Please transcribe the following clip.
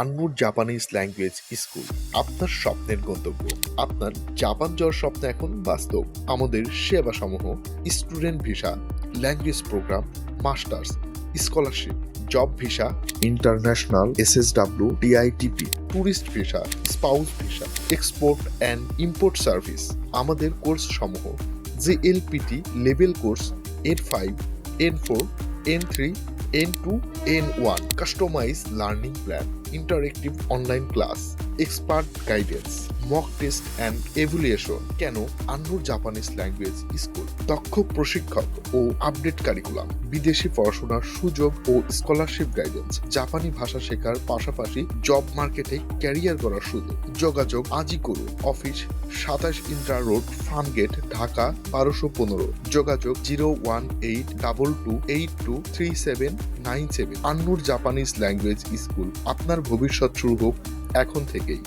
আন্নুর Japanese language school আপনার স্বপ্নের গন্তব্য। আপনার জাপান যাওয়ার স্বপ্ন এখন বাস্তব। আমাদের সেবাসমূহ student visa language program masters scholarship job visa international S S SSW DITP tourist visa spouse visa export and import service আমাদের কোর্স সমূহ JLPT level course N five N four N three N two N one customize learning plan interactive online class expert guidance mock test and evaluation কেন Annur Japanese language school দক্ষ প্রশিক্ষক ও update curriculum বিদেশি পড়াশোনার সুযোগ ও scholarship guidance জাপানি ভাষা শেখার পাশাপাশি জব মার্কেটে ক্যারিয়ার করার সুযোগ। যোগাযোগ আজই করুন অফিস সাতাশ ইন্দ্রা রোড ফার্মগেট ঢাকা বারোশো পনেরো। যোগাযোগ zero one eight double two eight two three seven nine seven. Annur Japanese language school আপনার ভবিষ্যৎ শুরু হোক এখন থেকেই।